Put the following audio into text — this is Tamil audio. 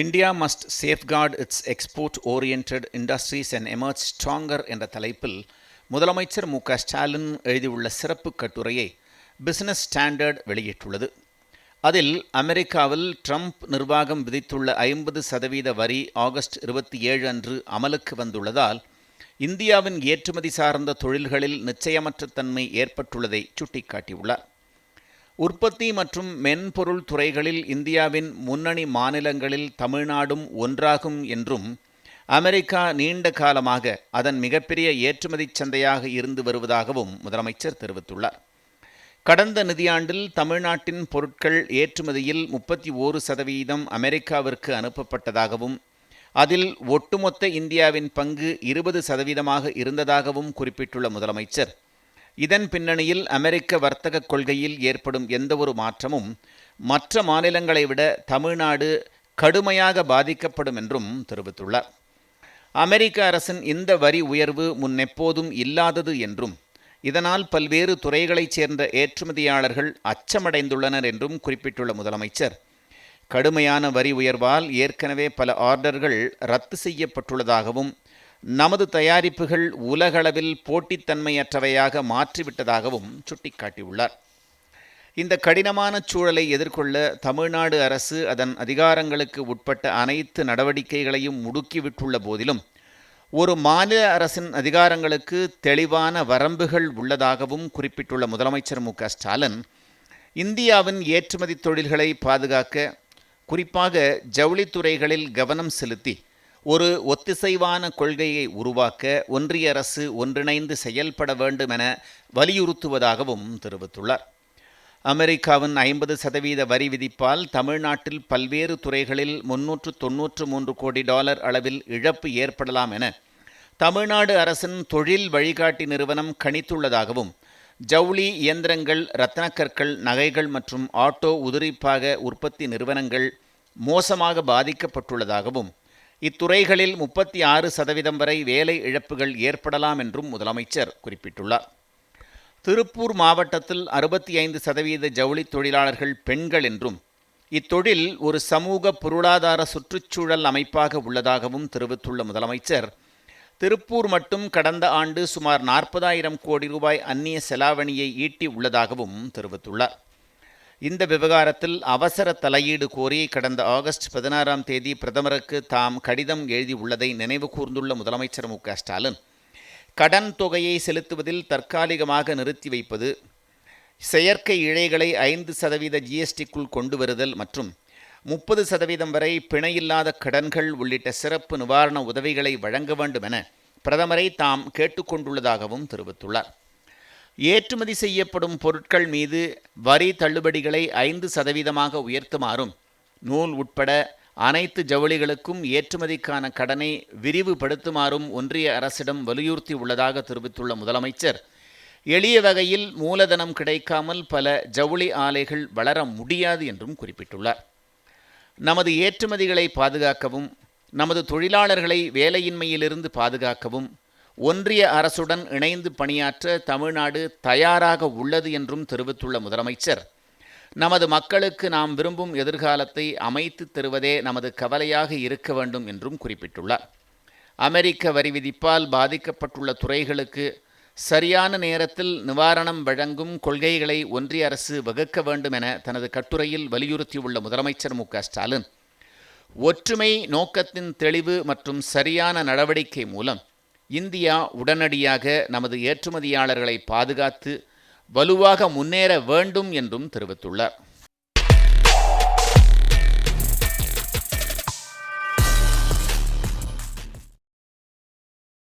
India must safeguard its export oriented industries and emerge stronger என்ற தலைப்பில் முதலமைச்சர் மு க ஸ்டாலின் எழுதியுள்ள சிறப்பு கட்டுரையை பிசினஸ் ஸ்டாண்டர்ட் வெளியிட்டுள்ளது. அதில் அமெரிக்காவில் ட்ரம்ப் நிர்வாகம் விதித்துள்ள ஐம்பது சதவீத வரி ஆகஸ்ட் இருபத்தி ஏழு அன்று அமலுக்கு வந்துள்ளதால் இந்தியாவின் ஏற்றுமதி சார்ந்த தொழில்களில் நிச்சயமற்ற தன்மை ஏற்பட்டுள்ளதை சுட்டிக்காட்டியுள்ளார். உற்பத்தி மற்றும் மென்பொருள் துறைகளில் இந்தியாவின் முன்னணி மாநிலங்களில் தமிழ்நாடும் ஒன்றாகும் என்றும் அமெரிக்கா நீண்ட காலமாக அதன் மிகப்பெரிய ஏற்றுமதி சந்தையாக இருந்து வருவதாகவும் முதலமைச்சர் தெரிவித்துள்ளார். கடந்த நிதியாண்டில் தமிழ்நாட்டின் பொருட்கள் ஏற்றுமதியில் முப்பத்தி ஓரு சதவீதம் அமெரிக்காவிற்கு அனுப்பப்பட்டதாகவும் அதில் ஒட்டுமொத்த இந்தியாவின் பங்கு இருபது சதவீதமாக இருந்ததாகவும் குறிப்பிட்டுள்ள முதலமைச்சர் இதன் பின்னணியில் அமெரிக்க வர்த்தக கொள்கையில் ஏற்படும் எந்தவொரு மாற்றமும் மற்ற மாநிலங்களை விட தமிழ்நாடு கடுமையாக பாதிக்கப்படும் என்றும் தெரிவித்துள்ளார். அமெரிக்க அரசின் இந்த வரி உயர்வு முன்னெப்போதும் இல்லாதது என்றும் இதனால் பல்வேறு துறைகளைச் சேர்ந்த ஏற்றுமதியாளர்கள் அச்சமடைந்துள்ளனர் என்றும் குறிப்பிட்டுள்ள முதலமைச்சர் கடுமையான வரி உயர்வால் ஏற்கனவே பல ஆர்டர்கள் ரத்து செய்யப்பட்டுள்ளதாகவும் நமது தயாரிப்புகள் உலகளவில் போட்டித்தன்மையற்றவையாக மாற்றிவிட்டதாகவும் சுட்டிக்காட்டியுள்ளார். இந்த கடினமான சூழலை எதிர்கொள்ள தமிழ்நாடு அரசு அதன் அதிகாரங்களுக்கு உட்பட்ட அனைத்து நடவடிக்கைகளையும் முடுக்கிவிட்டுள்ள போதிலும் ஒரு மாநில அரசின் அதிகாரங்களுக்கு தெளிவான வரம்புகள் உள்ளதாகவும் குறிப்பிட்டுள்ள முதலமைச்சர் மு ஸ்டாலின் இந்தியாவின் ஏற்றுமதி தொழில்களை பாதுகாக்க குறிப்பாக ஜவுளித்துறைகளில் கவனம் செலுத்தி ஒரு ஒத்திசைவான கொள்கையை உருவாக்க ஒன்றிய அரசு ஒன்றிணைந்து செயல்பட வேண்டும் என வலியுறுத்துவதாகவும் தெரிவித்துள்ளார். அமெரிக்காவின் ஐம்பது சதவீத வரி விதிப்பால் தமிழ்நாட்டில் பல்வேறு துறைகளில் முன்னூற்று தொன்னூற்று மூன்று கோடி டாலர் அளவில் இழப்பு ஏற்படலாம் என தமிழ்நாடு அரசின் தொழில் வழிகாட்டி நிறுவனம் கணித்துள்ளதாகவும் ஜவுளி இயந்திரங்கள் ரத்னக்கற்கள் நகைகள் மற்றும் ஆட்டோ உதிரிப்பாக உற்பத்தி நிறுவனங்கள் மோசமாக பாதிக்கப்பட்டுள்ளதாகவும் இத்துறைகளில் முப்பத்தி ஆறு சதவீதம் வரை வேலை இழப்புகள் ஏற்படலாம் என்றும் முதலமைச்சர் குறிப்பிட்டுள்ளார். திருப்பூர் மாவட்டத்தில் அறுபத்தி ஐந்து சதவீத ஜவுளி தொழிலாளர்கள் பெண்கள் என்றும் இத்தொழில் ஒரு சமூக பொருளாதார சுற்றுச்சூழல் அமைப்பாக உள்ளதாகவும் தெரிவித்துள்ள முதலமைச்சர் திருப்பூர் மட்டும் கடந்த ஆண்டு சுமார் நாற்பதாயிரம் கோடி ரூபாய் அந்நிய செலாவணியை ஈட்டி உள்ளதாகவும் தெரிவித்துள்ளார். இந்த விவகாரத்தில் அவசர தலையீடு கோரி கடந்த ஆகஸ்ட் பதினாறாம் தேதி பிரதமருக்கு தாம் கடிதம் எழுதியுள்ளதை நினைவு கூர்ந்துள்ள முதலமைச்சர் மு ஸ்டாலின் கடன் தொகையை செலுத்துவதில் தற்காலிகமாக நிறுத்தி வைப்பது செயற்கை இழைகளை ஐந்து சதவீத ஜிஎஸ்டிக்குள் கொண்டு வருதல் மற்றும் முப்பது சதவீதம் வரை பிணையில்லாத கடன்கள் உள்ளிட்ட சிறப்பு நிவாரண உதவிகளை வழங்க வேண்டும் என பிரதமரை தாம் கேட்டுக்கொண்டுள்ளதாகவும் தெரிவித்துள்ளார். ஏற்றுமதி செய்யப்படும் பொருட்கள் மீது வரி தள்ளுபடிகளை ஐந்து சதவீதமாக உயர்த்துமாறும் நூல் உட்பட அனைத்து ஜவுளிகளுக்கும் ஏற்றுமதிக்கான கடனை விரிவுபடுத்துமாறும் ஒன்றிய அரசிடம் வலியுறுத்தி உள்ளதாக தெரிவித்துள்ள முதலமைச்சர் எளிய வகையில் மூலதனம் கிடைக்காமல் பல ஜவுளி ஆலைகள் வளர முடியாது என்றும் குறிப்பிட்டுள்ளார். நமது ஏற்றுமதிகளை பாதுகாக்கவும் நமது தொழிலாளர்களை வேலையின்மையிலிருந்து பாதுகாக்கவும் ஒன்றிய அரசுடன் இணைந்து பணியாற்ற தமிழ்நாடு தயாராக உள்ளது என்றும் தெரிவித்துள்ள முதலமைச்சர் நமது மக்களுக்கு நாம் விரும்பும் எதிர்காலத்தை அமைத்து தருவதே நமது கவலையாக இருக்க வேண்டும் என்றும் குறிப்பிட்டுள்ளார். அமெரிக்க வரி விதிப்பால் பாதிக்கப்பட்டுள்ள துறைகளுக்கு சரியான நேரத்தில் நிவாரணம் வழங்கும் கொள்கைகளை ஒன்றிய அரசு வகுக்க வேண்டும் என தனது கட்டுரையில் வலியுறுத்தியுள்ள முதலமைச்சர் மு. ஸ்டாலின் ஒற்றுமை நோக்கத்தின் தெளிவு மற்றும் சரியான நடவடிக்கை மூலம் இந்தியா உடனடியாக நமது ஏற்றுமதியாளர்களை பாதுகாத்து வலுவாக முன்னேற வேண்டும் என்றும் தெரிவித்துள்ளார்.